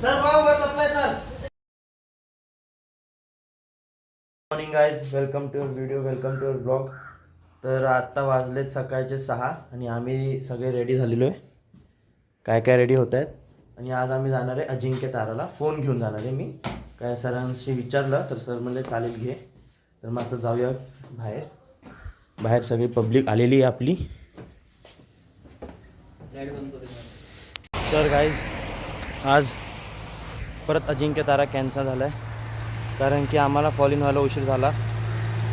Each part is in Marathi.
सर भाऊ वर लपलाय sir. Morning guys welcome to your video welcome to your blog तर आत्ता वाजलेत सकाळचे सहा आणि आम्ही सगळे रेडी झालेलो आहे. काय काय रेडी होत आहेत? आणि आज आम्ही जाणार आहे अजिंक्य ताराला. फोन घेऊन जाणार आहे मी. काय सरांशी विचारलं तर सर म्हणले चालेल घे. तर मग आता जाऊया बाहेर. बाहेर सगळी पब्लिक आलेली आहे आपली. सर गाईज आज परत अजिंक्य तारा कॅन्सल झाला आहे कारण की आम्हाला फॉल इन व्हायला उशीर झाला.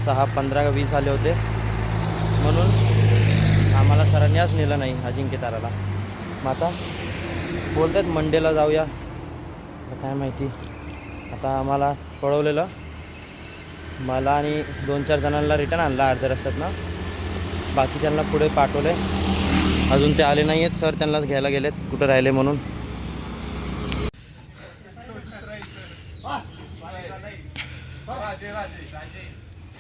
सहा पंधरा का वीस झाले होते. म्हणून आम्हाला सरांनी आज नेलं नाही अजिंक्य ताराला. मग आता बोलत आहेत मंडेला जाऊया. आता काय माहिती. आता आम्हाला कळवलेलं. मला आणि दोन चार जणांना रिटर्न आणला अर्ध्या रस्त्यातनं. बाकी त्यांना पुढे पाठवले अजून ते आले नाही आहेत सर त्यांनाच घ्यायला गेलेत. कुठं राहिले म्हणून.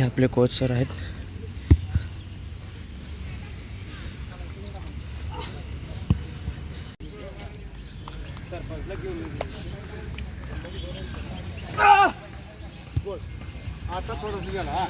हे आपले कोच सर आहेत. आता थोडस गेला हा.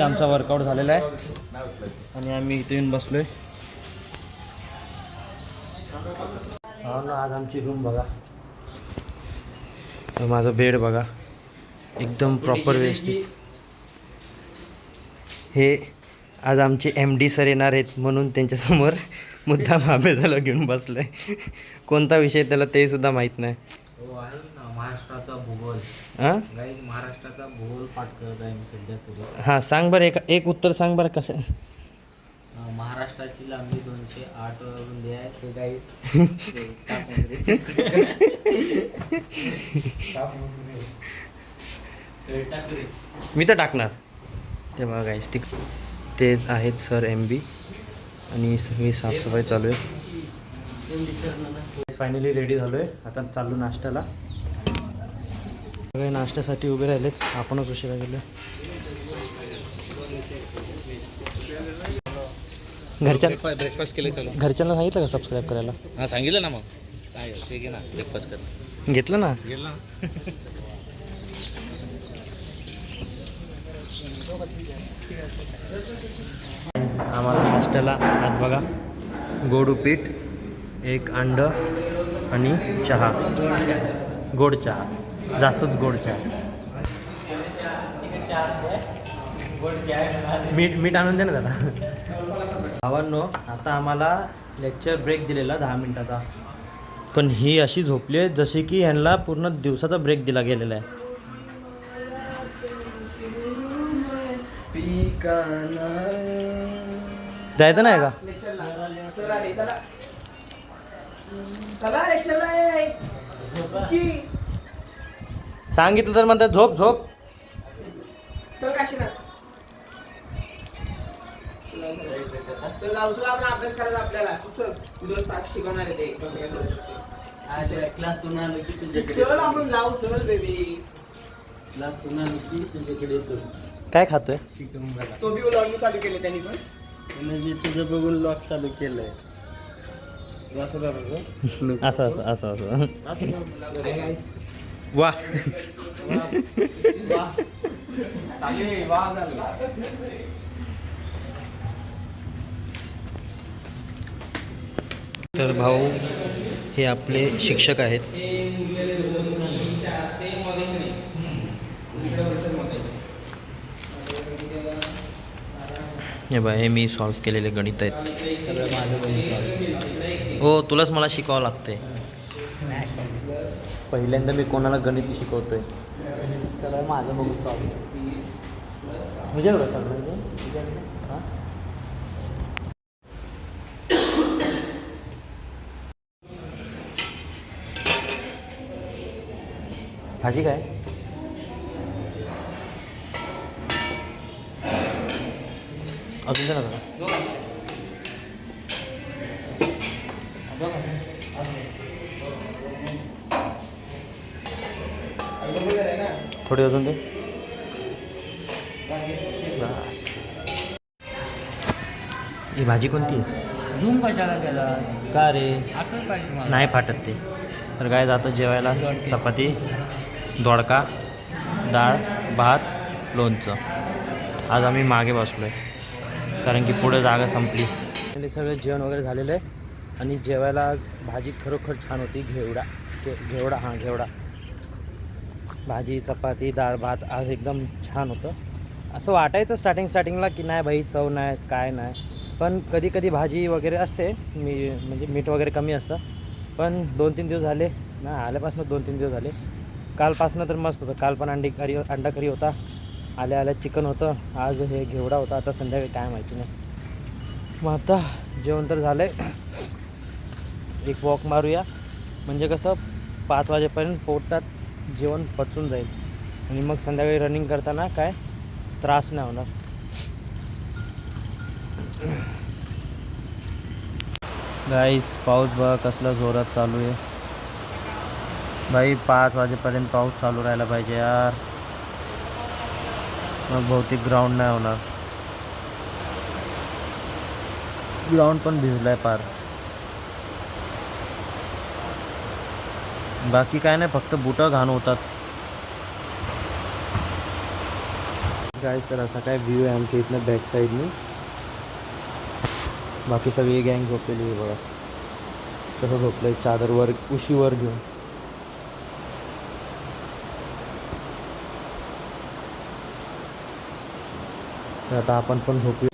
हा आमचा वर्कआउट झालेला आहे. आणि आम्ही इथे येऊन बसलोय. हो ना आज आमची रूम बघा. तर माझं बेड बघा. एकदम प्रॉपर व्यवस्थित. हे आज आमचे एम डी सर येणार आहेत म्हणून त्यांच्यासमोर मुद्दाम त्याला घेऊन बसलोय. कोणता विषय त्याला ते सुद्धा माहीत नाही. हो आहे ना. महाराष्ट्राचा भूगोल. हां गाईज महाराष्ट्राचा भूगोल पाठ करत आहे मी सध्या तरी. हां सांग बरं एक एक उत्तर सांग बरं कसं? अं, महाराष्ट्राची लांबी दोनशे आठ रुंदी आहे ते गाईज मी तर टाकणार. ते बघा गाईस ते ते आहेत सर एम बी आणि सगळी साफसफाई चालू आहे. फायनली रेडी झालो आहे आता चाललो नाश्त्याला. सगळे नाश्त्यासाठी उभे राहिलेत. आपणच उशिरा गेलो. घरच्या ब्रेकफास्ट केले चलो. घरच्यांना सांगितलं का सबस्क्राईब करायला? हां सांगितलं ना मग. काय ते घे ना ब्रेकफास्ट कर. घेतलं ना? गेल ना. आम्हाला नाश्त्याला आज बघा गोड उपीट एक अंड आणि चहा. गोड चहा. जास्तच गोड चहा. मीठ मीठ आणून दे ना दादा भावांनो आता आम्हाला लेक्चर ब्रेक दिलेला दहा मिनिटाचा. पण ही अशी झोपली आहे जशी की ह्यांना पूर्ण दिवसाचा ब्रेक दिला गेलेला आहे. जायचं नाही का? सांगितलं तर म्हणतात झोप झोप. चल काशीनाथ. चल उचला आपण अभ्यास करायचा आपल्याला. चल तुला साथ शिकवणार आहे ते? कसं काय. क्लास की तुझ्याकडे चल आपण जाऊ चल बेबी क्लास की तुझ्याकडे येतो. काय खातोय? शिकवून मला तो बी व्लॉगिंग चालू केले त्यांनी पण. मी तुझं बघून लॉक चालू केलंय. असं असं असं असं. वा. तर भाऊ हे आपले शिक्षक आहेत. हे बाय हे मी सॉल्व्ह केलेले गणित आहेत. सगळं हो तुलाच मला शिकावं लागते पहिल्यांदा मी कोणाला गणित शिकवतोय? सगळं माझं बघून सॉल्व म्हणजे बघा सर हां? भाजी काय? अजून दे ना. थोडी अजून दे. ही भाजी कोणती कशाला गेला का रे पाहिजे नाही फाटत ते तर काय जातं जेवायला चपाती दोडका डाळ भात लोणचं आज आम्ही मागे बसलो आहे कारण की पुढे जागा संपली. सगळं जेवण वगैरे झालेलं आहे. आणि जेवायला आज भाजी खरोखर छान होती. घेवडा. घेवडा हां घेवडा. भाजी चपाती डाळ भात आज एकदम छान होतं. असं वाटायचं स्टार्टिंग स्टार्टिंगला की नाही बाई चव नाही काय नाही. पण कधी कधी भाजी वगैरे असते. मी म्हणजे मीठ वगैरे कमी असतं. पण दोन तीन दिवस झाले. ना आल्यापासून दोन तीन दिवस झाले. कालपासनं तर मस्त होतं. काल पण अंडी करी अंडा करी होता. आल्या आल्या चिकन होतं. आज हे घेवडा होता. आता संध्याकाळी काय माहिती नाही. मग आता जेवण तर झालं आहे एक वॉक मारूया. म्हणजे कसं पाच वाजेपर्यंत पोटात जेवण पचून जाईल. आणि मग संध्याकाळी रनिंग करताना काय त्रास नाही होणार. गाईस पाऊस बघ कसला जोरात चालू आहे. भाई पाच वाजेपर्यंत पाऊस चालू राहायला पाहिजे यार. मग बहुतेक ग्राउंड नाही होणार. ग्राउंड पण भिजलाय पार. बाकी काय नाही फक्त बुटं घाण होतात. काय तर असा काय व्ह्यू आहे आमच्या इथनं बॅक साईडनी बाकी सगळी गँग झोपलेली आहे बघा. कसं झोपलंय चादरवर उशीवर घेऊन. तर आता आपण पण झोपूया.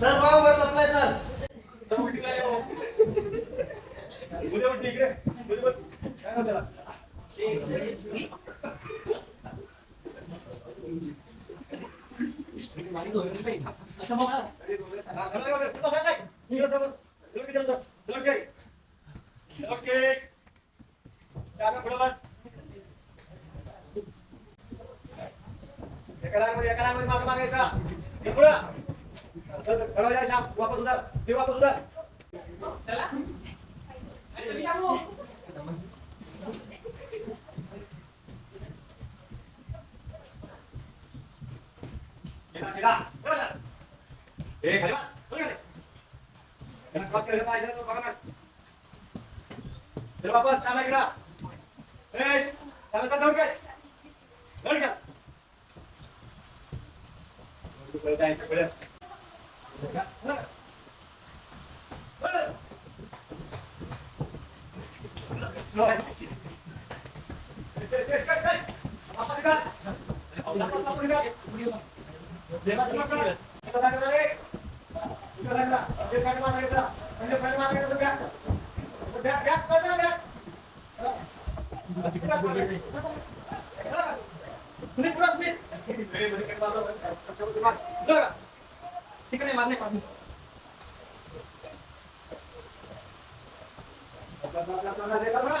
सर वर लपलाय सर उद्या उठ इकडे उद्या बस काय म्हणतो त्याला? हा, खडा आहे वगैरे. कुठं जायचंय? इकडं जा बरं. दौड की जरा. दौड की. दौड की. चाका पुढं बस. एका लाईनमध्ये- एका लाईनमध्ये मागं मागायचा. हे पुढं. चल, खडा जायचा. वापस उधर. फिर वापस उधर. सीधा, सीधा. पुढं जा. ए, खाली बस. पुढं खाली. याला क्रॉस केलं पाहिजे ना तो बघा ना. चल वापस श्यामा इकडं. ए, श्यामा चल, दौड घे. दौड घे. पुढं जायचं, पुढं. पुढं. पुढं. Slow आहे. ए, ए, ए, ए, ए. वापस इकडं. वापस, वापस इकडं. देवा, देवा, इकडं. इकडं जायचं रे. इकडं जायचं. एक खाली मारायचं. म्हणजे खाली मारायचं, back. Back, back, back, back. तुम्ही पुढं तुम्ही. ए, म्हणजे काय बाजू? पुढं. तिकडे मारणे पाडू. आपला,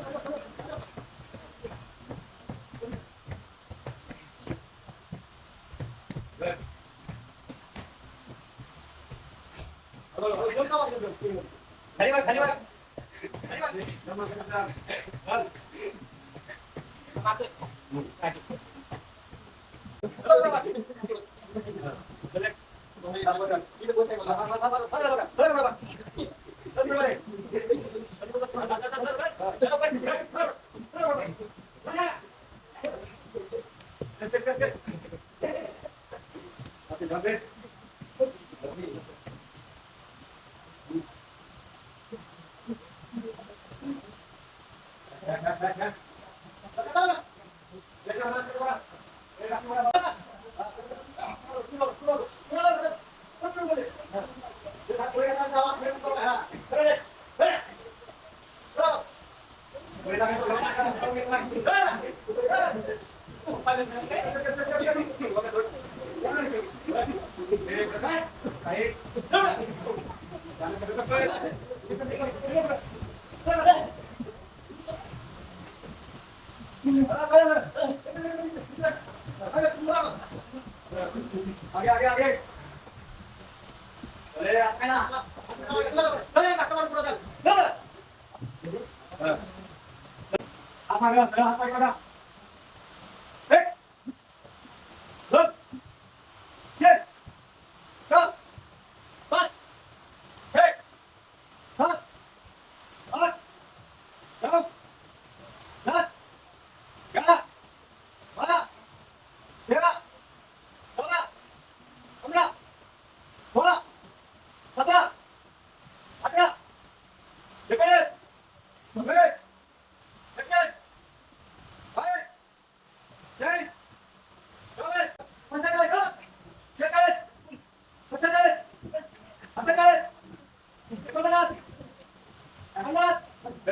ります。ありがとうございます。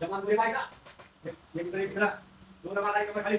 jangan beli baik tak. Yang beri kena. Dua nama lagi kembali.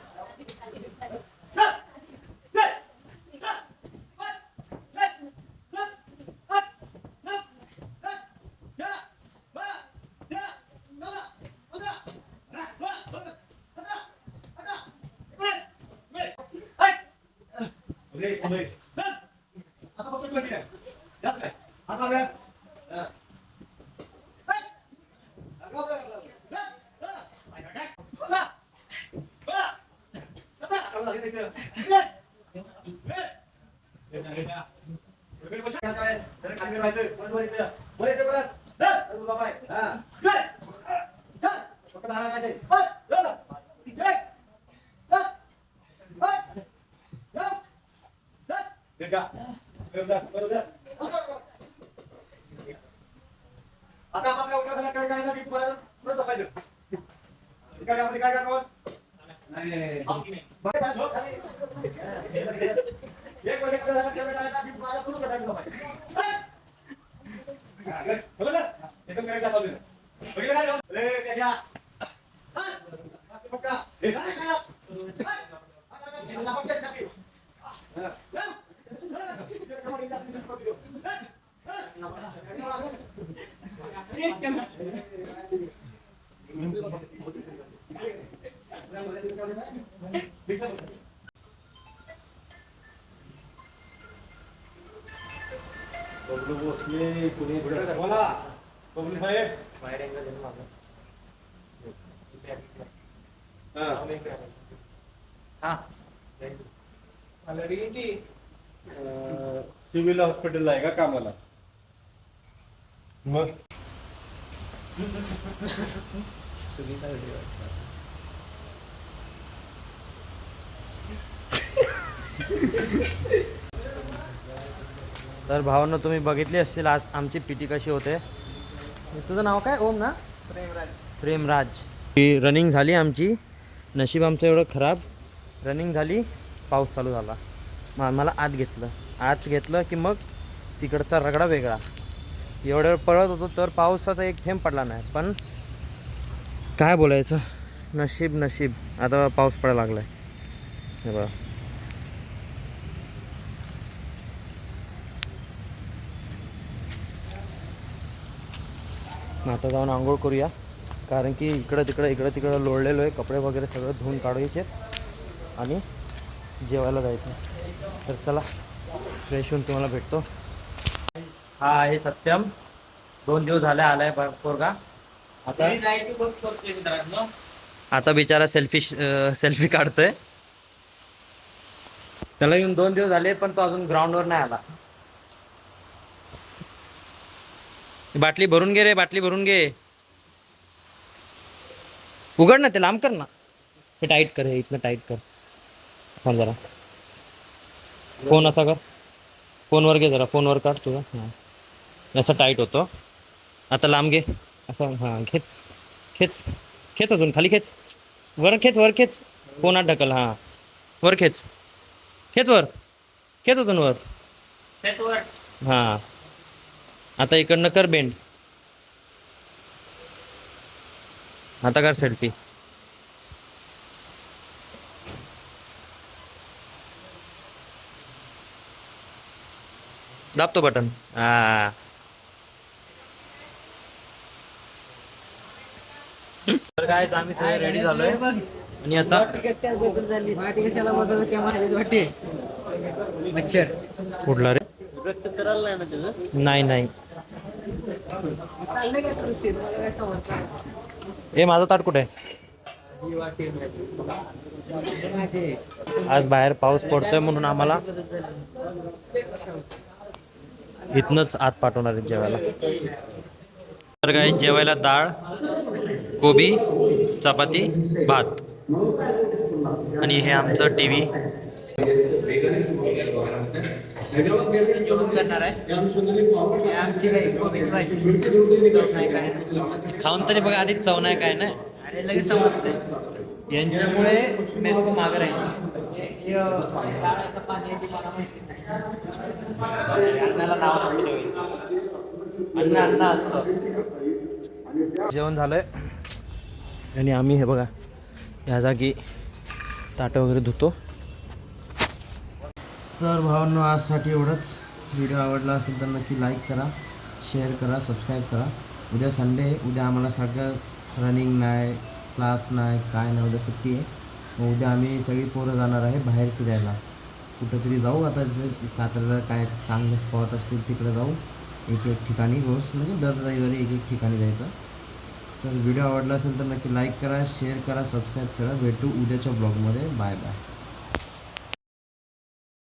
काय काय? जरा खाली व्हायचं. वर वर इथं. वर इथं परत. धर. अरे बाबा आहे. हा. इकडे. धर. फक्त दहा लागायचे. बस. धर ना. इकडे. धर. बस. धर. धर. हे का? बरोबर, बरोबर. आता आपल्या उठायला काय करायचं मी तुम्हाला पुढे झोपायचं काय आपण काय करणार नाही बाहेर काय झोप? एक वर्ष झाला ठेवलं नाही, मी सिव्हिल हॉस्पिटलला आहे का कामाला मग तर भावांनो तुम्ही बघितली असतील आज आमची पीटी कशी होते. तुझं नाव काय? ओम ना? प्रेमराज. ही रनिंग झाली आमची. नशीब आमचं एवढं खराब. रनिंग झाली पाऊस चालू झाला. मग आम्हाला आत घेतलं. आत घेतलं की मग तिकडचा रगडा वेगळा. एवढं वेळ पळत होतो तर पावसाचा एक थेंब पडला नाही. पण काय बोलायचं? नशीब नशीब. आता पाऊस पडायला लागला आहे हे बघा. मग आता जाऊन आंघोळ करूया. कारण की इकडं तिकडं इकडं तिकडं लोळलेलो आहे. कपडे वगैरे सगळं धुवून काढायचे. आणि जेवायला जायचं. तर चला फ्रेश होऊन तुम्हाला भेटतो. हा आहे सत्यम. दोन दिवस झाले आलाय पोरगा. आता आता बिचारा सेल्फी सेल्फी काढतोय. त्याला येऊन दोन दिवस झाले पण तो अजून ग्राउंडवर नाही आला. बाटली भरून घे रे बाटली भरून घे. उघड ना ते लांब कर ना. हे टाईट कर हे इथनं टाईट कर. थांब जरा. फोन असा कर. फोनवर घे जरा फोनवर काढ तुझा. हां. असं टाईट होतो. आता लांब घे. असं हां खेच. खेच. खेच अजून खाली खेच. वर खेच वर खेच. फोनात ढकल हां. वर खेच. खेच वर. खेच अजून वर. हां. आता इकडनं कर बेंड आता कर सेल्फी दाबतो बटन हा तर काय आम्ही सगळे रेडी झालोय. आणि आता मच्छर कुठला रे? करायला नाही ना नाही नाही. ए माझा ताट कुठे? आज बाहेर पाऊस पडतोय म्हणून आम्हाला इथनच आत पाठवणार आहेत जेवायला. तर काय जेवायला डाळ कोबी चपाती भात. आणि हे आमचं टी व्ही करणार आहे आमची काही खाऊन तरी बघा आधीच चव नाही काय नाही. अरे लगेच समजते यांच्यामुळे खूप मागे राहील. अन्नाला नाव अन्न अन्न असतं जेवण झालंय. आणि आम्ही हे बघा ह्या जागी ताटं वगैरे धुतो. तर भावांनो आजसाठी एवढंच. व्हिडिओ आवडला असेल तर नक्की लाईक करा शेअर करा सबस्क्राईब करा. उद्या संडे उद्या आम्हाला सगळं रनिंग नाही क्लास नाही काय नाही उद्या सुट्टी आहे. मग उद्या आम्ही सगळी पोरं जाणार आहे बाहेर फिरायला. कुठंतरी जाऊ आता जर साताऱ्याला काय चांगले स्पॉट असतील तिकडे जाऊ. एक एक ठिकाणी रोज म्हणजे दर रविवारी एक एक ठिकाणी जायचं. तर व्हिडिओ आवडला असेल तर नक्की लाईक करा शेअर करा सबस्क्राईब करा. भेटू उद्याच्या ब्लॉगमध्ये बाय बाय